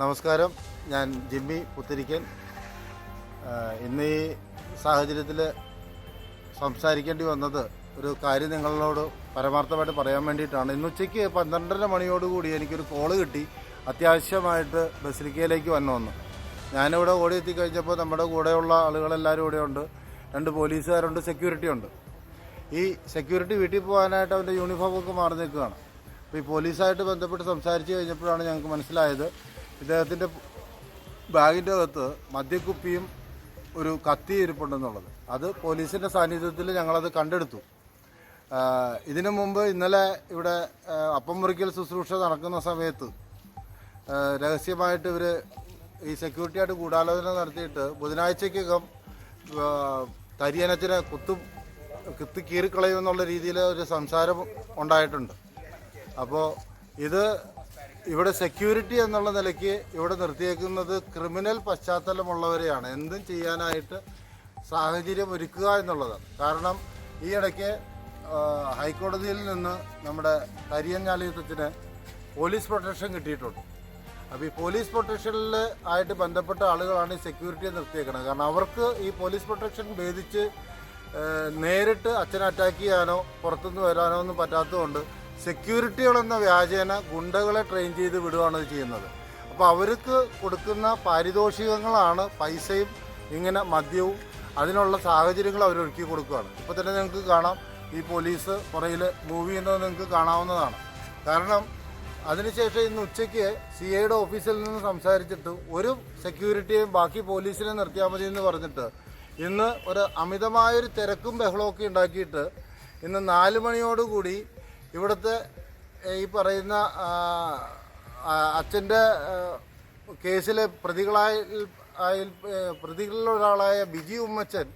നമസ്കാരം. ഞാൻ ജിമ്മി പുത്തിരിക്കൻ ഇന്ന് ഈ സാഹചര്യത്തിൽ സംസാരിക്കേണ്ടി വന്നത് ഒരു കാര്യം നിങ്ങളോട് പരമാർത്ഥമായിട്ട് പറയാൻ വേണ്ടിയിട്ടാണ്. ഇന്ന് ഉച്ചയ്ക്ക് പന്ത്രണ്ടര മണിയോടുകൂടി എനിക്കൊരു കോൾ കിട്ടി. അത്യാവശ്യമായിട്ട് ബസിലിക്കയിലേക്ക് വന്നു വന്നു ഞാനിവിടെ ഓടി എത്തിക്കഴിഞ്ഞപ്പോൾ നമ്മുടെ കൂടെയുള്ള ആളുകളെല്ലാവരും ഇവിടെ ഉണ്ട്. രണ്ട് പോലീസുകാരുണ്ട് സെക്യൂരിറ്റി ഉണ്ട്. ഈ സെക്യൂരിറ്റി വീട്ടിൽ പോകാനായിട്ട് അവന്റെ യൂണിഫോമൊക്കെ മാറി നിൽക്കുകയാണ്. അപ്പോൾ ഈ പോലീസായിട്ട് ബന്ധപ്പെട്ട് സംസാരിച്ച് കഴിഞ്ഞപ്പോഴാണ് ഞങ്ങൾക്ക് മനസ്സിലായത്. ഇദ്ദേഹത്തിന്റെ ബാഗിന്റെ അകത്ത് മദ്യക്കുപ്പിയും ഒരു കത്തി ഇരിപ്പുണ്ടെന്നുള്ളത്. അത് പോലീസിന്റെ സാന്നിധ്യത്തിൽ ഞങ്ങളത് കണ്ടെടുത്തു. ഇതിനു മുമ്പ് ഇന്നലെ ഇവിടെ അപ്പം മുറിക്കൽ ശുശ്രൂഷ നടക്കുന്ന സമയത്ത് രഹസ്യമായിട്ട് ഇവർ ഈ സെക്യൂരിറ്റിയായിട്ട് ഗൂഢാലോചന നടത്തിയിട്ട് ബുധനാഴ്ചക്കകം തരിയനത്തിനെ കുത്തു കുത്തി കീറിക്കളയുമെന്നുള്ള രീതിയിൽ ഒരു സംസാരം ഉണ്ടായിട്ടുണ്ട്. അപ്പോൾ ഇത് ഇവിടെ സെക്യൂരിറ്റി എന്നുള്ള നിലയ്ക്ക് ഇവിടെ നിർത്തിയേക്കുന്നത് ക്രിമിനൽ പശ്ചാത്തലമുള്ളവരെയാണ്. എന്തും ചെയ്യാനായിട്ട് സാഹചര്യം ഒരുക്കുക എന്നുള്ളതാണ്. കാരണം ഈ ഇടയ്ക്ക് ഹൈക്കോടതിയിൽ നിന്ന് നമ്മുടെ കരിയഞ്ഞാലിയത്തിന് പോലീസ് പ്രൊട്ടക്ഷൻ കിട്ടിയിട്ടുണ്ട്. അപ്പോൾ ഈ പോലീസ് പ്രൊട്ടക്ഷനിൽ ആയിട്ട് ബന്ധപ്പെട്ട ആളുകളാണ് ഈ സെക്യൂരിറ്റിയെ നിർത്തിയേക്കുന്നത്. കാരണം അവർക്ക് ഈ പോലീസ് പ്രൊട്ടക്ഷൻ ഭേദിച്ച് നേരിട്ട് അച്ഛനെ അറ്റാക്ക് ചെയ്യാനോ പുറത്തുനിന്ന് വരാനോ ഒന്നും പറ്റാത്തതുകൊണ്ട് സെക്യൂരിറ്റികളെന്ന വ്യാജേന ഗുണ്ടകളെ ട്രെയിൻ ചെയ്ത് വിടുകയാണ് ചെയ്യുന്നത്. അപ്പോൾ അവർക്ക് കൊടുക്കുന്ന പാരിതോഷികങ്ങളാണ് പൈസയും ഇങ്ങനെ മദ്യവും അതിനുള്ള സാഹചര്യങ്ങൾ അവർ ഒരുക്കി കൊടുക്കുകയാണ്. ഇപ്പോൾ തന്നെ നിങ്ങൾക്ക് കാണാം ഈ പോലീസ് പുറയിൽ മൂവ് ചെയ്യുന്നത് നിങ്ങൾക്ക് കാണാവുന്നതാണ്. കാരണം അതിനുശേഷം ഇന്ന് ഉച്ചയ്ക്ക് സി ഐയുടെ ഓഫീസിൽ നിന്ന് സംസാരിച്ചിട്ട് ഒരു സെക്യൂരിറ്റിയെയും ബാക്കി പോലീസിനെ നിർത്തിയാൽ മതി എന്ന് പറഞ്ഞിട്ട് ഇന്ന് ഒരു അമിതമായൊരു തിരക്കും ബഹളമൊക്കെ ഉണ്ടാക്കിയിട്ട് ഇന്ന് നാല് മണിയോടുകൂടി ഇവിടുത്തെ ഈ പറയുന്ന അച്ഛന്റെ കേസിലെ പ്രതികളായി ഒരാളായ ബിജി ഉമ്മച്ചൻ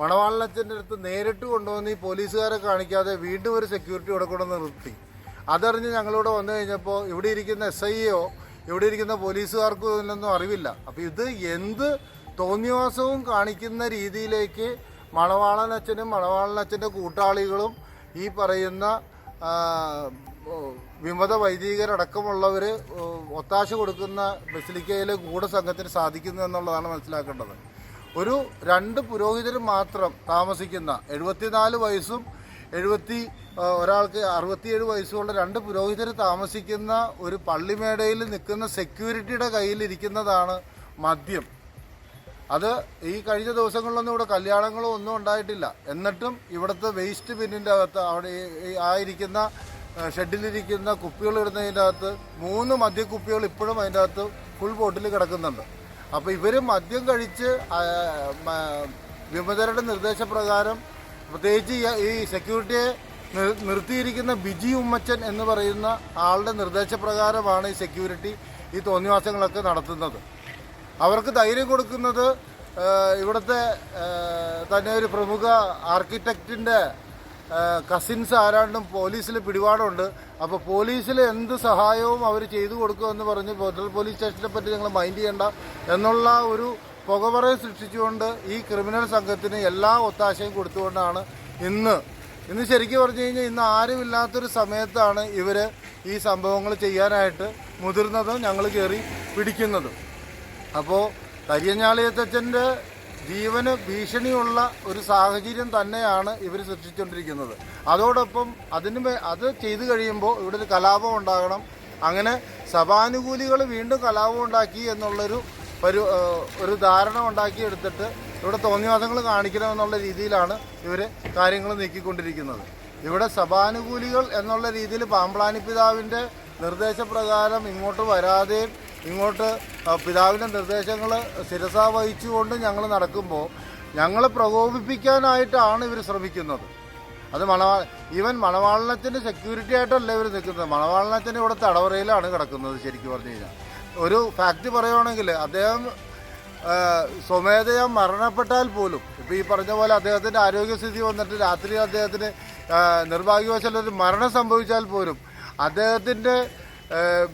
മണവാളനച്ഛന്റെ അടുത്ത് നേരിട്ട് കൊണ്ടുവന്ന് ഈ പോലീസുകാരെ കാണിക്കാതെ വീണ്ടും ഒരു സെക്യൂരിറ്റി ഇവിടെ കൊണ്ടുവന്ന് നിർത്തി. അതറിഞ്ഞ് ഞങ്ങളിവിടെ വന്നു കഴിഞ്ഞപ്പോൾ ഇവിടെ ഇരിക്കുന്ന എസ് ഐയോ ഇവിടെ ഇരിക്കുന്ന പോലീസുകാർക്കും ഇതിനൊന്നും അറിവില്ല. അപ്പോൾ ഇത് എന്ത് തോന്നിവാസവും കാണിക്കുന്ന രീതിയിലേക്ക് മണവാളനച്ഛനും മണവാളനച്ഛന്റെ കൂട്ടാളികളും ഈ പറയുന്ന വിമത വൈദികരടക്കമുള്ളവർ ഒത്താശ കൊടുക്കുന്ന ബസിലിക്കയിലെ ഗൂഢസംഘത്തിന് സാധിക്കുന്നു എന്നുള്ളതാണ് മനസ്സിലാക്കേണ്ടത്. ഒരു രണ്ട് പുരോഹിതർ മാത്രം താമസിക്കുന്ന എഴുപത്തിനാല് വയസ്സും എഴുപത്തി ഒരാൾക്ക് അറുപത്തിയേഴ് വയസ്സുള്ള രണ്ട് പുരോഹിതർ താമസിക്കുന്ന ഒരു പള്ളിമേടയിൽ നിൽക്കുന്ന സെക്യൂരിറ്റിയുടെ കയ്യിലിരിക്കുന്നതാണ് മദ്യം. അത് ഈ കഴിഞ്ഞ ദിവസങ്ങളിലൊന്നും ഇവിടെ കല്യാണങ്ങളോ ഒന്നും ഉണ്ടായിട്ടില്ല. എന്നിട്ടും ഇവിടുത്തെ വേസ്റ്റ് ബിന്നിന്റെ അകത്ത് അവിടെ ആയിരിക്കുന്ന ഷെഡിലിരിക്കുന്ന കുപ്പികൾ ഇടുന്നതിന്റെ അകത്ത് മൂന്ന് മദ്യക്കുപ്പികൾ ഇപ്പോഴും അതിന്റെ അകത്ത് ഫുൾ ബോട്ടിൽ കിടക്കുന്നുണ്ട്. അപ്പോൾ ഇവർ മദ്യം കഴിച്ച് വിമതരുടെ നിർദ്ദേശപ്രകാരം പ്രത്യേകിച്ച് ഈ- സെക്യൂരിറ്റിയെ നിർ- നിർത്തിയിരിക്കുന്ന ബിജി ഉമ്മച്ചൻ എന്ന് പറയുന്ന ആളുടെ നിർദ്ദേശപ്രകാരമാണ് ഈ സെക്യൂരിറ്റി ഈ തോന്നിവാസങ്ങളൊക്കെ നടത്തുന്നത്. അവർക്ക് ധൈര്യം കൊടുക്കുന്നത് ഇവിടുത്തെ തന്നെ ഒരു പ്രമുഖ ആർക്കിടെക്റ്റിന്റെ കസിൻസ് ആരാണ്ടും പോലീസിൽ പിടിപാടുണ്ട്. അപ്പോൾ പോലീസിൽ എന്ത് സഹായവും അവർ ചെയ്തു കൊടുക്കുമെന്ന് പറഞ്ഞ് ഫെഡറൽ പോലീസ് സ്റ്റേഷനെ പറ്റി ഞങ്ങൾ മൈൻഡ് ചെയ്യേണ്ട എന്നുള്ള ഒരു പുകപറയെ സൃഷ്ടിച്ചുകൊണ്ട് ഈ ക്രിമിനൽ സംഘത്തിന് എല്ലാ ഒത്താശയും കൊടുത്തുകൊണ്ടാണ് ഇന്ന്. ഇന്ന് ശരിക്കും പറഞ്ഞു കഴിഞ്ഞാൽ ഇന്ന് ആരുമില്ലാത്തൊരു സമയത്താണ് ഇവർ ഈ സംഭവങ്ങൾ ചെയ്യാനായിട്ട് മുതിർന്നതും ഞങ്ങൾ കയറി പിടിക്കുന്നതും. അപ്പോൾ കരിയഞ്ഞാളിയത്തച്ഛന്റെ ജീവന് ഭീഷണിയുള്ള ഒരു സാഹചര്യം തന്നെയാണ് ഇവർ സൃഷ്ടിച്ചുകൊണ്ടിരിക്കുന്നത് അതോടൊപ്പം അതിന് അത് ചെയ്തു കഴിയുമ്പോൾ ഇവിടെ ഒരു കലാപം ഉണ്ടാകണം. അങ്ങനെ സഭാനുകൂലികൾ വീണ്ടും കലാപം ഉണ്ടാക്കി എന്നുള്ളൊരു ഒരു ഒരു ധാരണ ഉണ്ടാക്കിയെടുത്തിട്ട് ഇവിടെ തോന്നിവാസങ്ങൾ കാണിക്കണമെന്നുള്ള രീതിയിലാണ് ഇവർ കാര്യങ്ങൾ നീക്കിക്കൊണ്ടിരിക്കുന്നത്. ഇവിടെ സഭാനുകൂലികൾ എന്നുള്ള രീതിയിൽ പാമ്പ്ലാനി പിതാവിന്റെ നിർദ്ദേശപ്രകാരം ഇങ്ങോട്ട് വരാതെയും ഇങ്ങോട്ട് പിതാവിന്റെ നിർദ്ദേശങ്ങൾ ശിരസ വഹിച്ചുകൊണ്ട് ഞങ്ങൾ നടക്കുമ്പോൾ ഞങ്ങളെ പ്രകോപിപ്പിക്കാനായിട്ടാണ് ഇവർ ശ്രമിക്കുന്നത്. അത് മണവാ ഈവൻ മണവാളനത്തിന്റെ സെക്യൂരിറ്റി ആയിട്ടല്ല ഇവർ നിൽക്കുന്നത്. മണവാളനത്തിന് ഇവിടെ തടവറയിലാണ് കിടക്കുന്നത് ശരിക്കും പറഞ്ഞു കഴിഞ്ഞാൽ. ഒരു ഫാക്റ്റ് പറയുവാണെങ്കിൽ അദ്ദേഹം സ്വമേധയാ മരണപ്പെട്ടാൽ പോലും ഇപ്പോൾ ഈ പറഞ്ഞ പോലെ അദ്ദേഹത്തിന്റെ ആരോഗ്യസ്ഥിതി വന്നിട്ട് രാത്രി അദ്ദേഹത്തിന് നിർഭാഗ്യവശാൽ ഒരു മരണം സംഭവിച്ചാൽ പോലും അദ്ദേഹത്തിന്റെ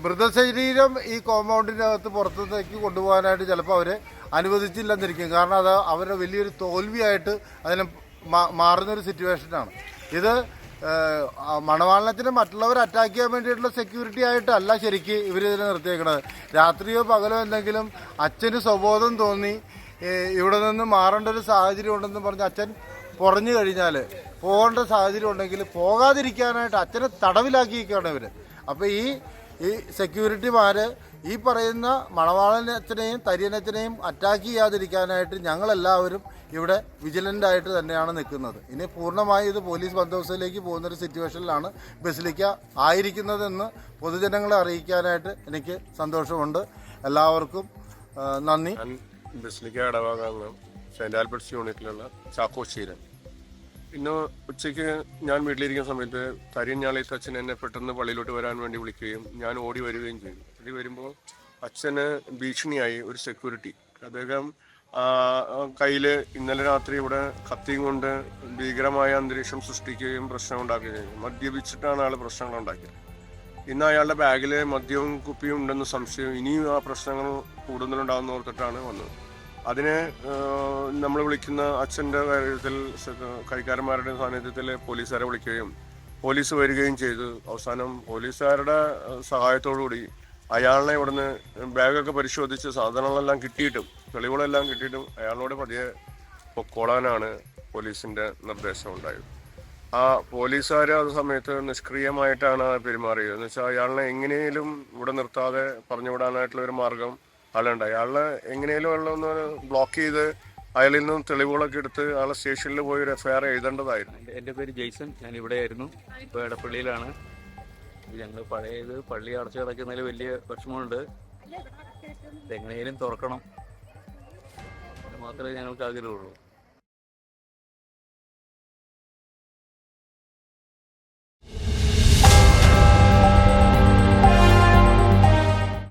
മൃതശരീരം ഈ കോമ്പൗണ്ടിന്റെ അകത്ത് പുറത്തേക്ക് കൊണ്ടുപോകാനായിട്ട് ചിലപ്പോൾ അവർ അനുവദിച്ചില്ലെന്നിരിക്കും. കാരണം അത് അവരുടെ വലിയൊരു തോൽവിയായിട്ട് അതിന് മാറുന്നൊരു സിറ്റുവേഷനാണ് ഇത് മണവാളനത്തിന് മറ്റുള്ളവർ അറ്റാക്ക് ചെയ്യാൻ വേണ്ടിയിട്ടുള്ള സെക്യൂരിറ്റി ആയിട്ടല്ല ശരിക്ക് ഇവരിതിനെ നിർത്തിയേക്കുന്നത് രാത്രിയോ പകലോ എന്തെങ്കിലും അച്ഛന് സ്വബോധം തോന്നി ഇവിടെ നിന്ന് മാറേണ്ട ഒരു സാഹചര്യം ഉണ്ടെന്ന് പറഞ്ഞ് അച്ഛൻ പുറഞ്ഞു കഴിഞ്ഞാൽ പോകേണ്ട സാഹചര്യം ഉണ്ടെങ്കിൽ പോകാതിരിക്കാനായിട്ട് അച്ഛനെ തടവിലാക്കിയിരിക്കുകയാണ് ഇവർ അപ്പോൾ ഈ ഈ സെക്യൂരിറ്റിമാര് ഈ പറയുന്ന മണവാളനത്തിനെയും തരിയനത്തിനെയും അറ്റാക്ക് ചെയ്യാതിരിക്കാനായിട്ട് ഞങ്ങളെല്ലാവരും ഇവിടെ വിജിലന്റ് ആയിട്ട് തന്നെയാണ് നിൽക്കുന്നത്. ഇനി പൂർണമായി ഇത് പോലീസ് ബന്ദോബസ്തിലേക്ക് പോകുന്നൊരു സിറ്റുവേഷനിലാണ് ബസിലിക്ക ആയിരിക്കുന്നതെന്ന് പൊതുജനങ്ങളെ അറിയിക്കാനായിട്ട് എനിക്ക് സന്തോഷമുണ്ട്. എല്ലാവർക്കും നന്ദി. ബസിലിക്ക ഇടവകാന്ന് സെന്റ് ആൽബർട്ട്സ് യൂണിറ്റിലുള്ള ചാക്കോശ്ശീരൻ ഇന്ന് ഉച്ചയ്ക്ക് ഞാൻ വീട്ടിലിരിക്കുന്ന സമയത്ത് തരിഞ്ഞാളി അച്ഛൻ എന്നെ പെട്ടെന്ന് പള്ളിയിലോട്ട് വരാൻ വേണ്ടി വിളിക്കുകയും ഞാൻ ഓടി വരികയും ചെയ്തു. ഓടി വരുമ്പോൾ അച്ഛന് ഭീഷണിയായി ഒരു സെക്യൂരിറ്റി അദ്ദേഹം കയ്യിൽ ഇന്നലെ രാത്രി ഇവിടെ കത്തിയും കൊണ്ട് ഭീകരമായ അന്തരീക്ഷം സൃഷ്ടിക്കുകയും പ്രശ്നം ഉണ്ടാക്കുകയും ചെയ്തു. മദ്യപിച്ചിട്ടാണ് ആൾ പ്രശ്നങ്ങൾ ഉണ്ടാക്കിയത്. ഇന്ന് അയാളുടെ ബാഗിൽ മദ്യവും കുപ്പിയും ഉണ്ടെന്ന് സംശയം ഇനിയും ആ പ്രശ്നങ്ങൾ കൂടുതലുണ്ടാകുന്ന ഓർത്തിട്ടാണ് വന്നത്. അതിന് നമ്മൾ വിളിക്കുന്ന അച്ഛന്റെ കാര്യത്തിൽ കൈക്കാരന്മാരുടെ സാന്നിധ്യത്തിൽ പോലീസുകാരെ വിളിക്കുകയും പോലീസ് വരികയും ചെയ്തു. അവസാനം പോലീസുകാരുടെ സഹായത്തോടുകൂടി അയാളിനെ ഇവിടുന്ന് ബാഗൊക്കെ പരിശോധിച്ച് സാധനങ്ങളെല്ലാം കിട്ടിയിട്ടും തെളിവുകളെല്ലാം കിട്ടിയിട്ടും അയാളിനോട് പതിയെ പൊക്കോളാനാണ് പോലീസിന്റെ നിർദ്ദേശം ഉണ്ടായത്. ആ പോലീസുകാർ ആ സമയത്ത് നിഷ്ക്രിയമായിട്ടാണ് പെരുമാറിയത്. എന്ന് വെച്ചാൽ അയാളിനെ എങ്ങനെയും ഇവിടെ നിർത്താതെ പറഞ്ഞുവിടാനായിട്ടുള്ള ഒരു മാർഗം ആളുണ്ട് അയാളെ എങ്ങനെയാലും ഒന്ന് ബ്ലോക്ക് ചെയ്ത് അയാളിൽ നിന്നും തെളിവുകളൊക്കെ എടുത്ത് അയാളെ സ്റ്റേഷനിൽ പോയി ഒരു എഫ്ഐആർ എഴുതേണ്ടതായിരുന്നു. എന്റെ- പേര് ജെയ്സൺ. ഞാൻ ഇവിടെ ഇവിടെയായിരുന്നു ഇപ്പോൾ എടപ്പള്ളിയിലാണ്. ഞങ്ങൾ പഴയത് പള്ളി അടച്ചു കിടക്കുന്നതിൽ വലിയ വിഷമമുണ്ട്. എങ്ങനെയും തുറക്കണം. മാത്രമേ ഞങ്ങൾക്ക് ആഗ്രഹമുള്ളൂ.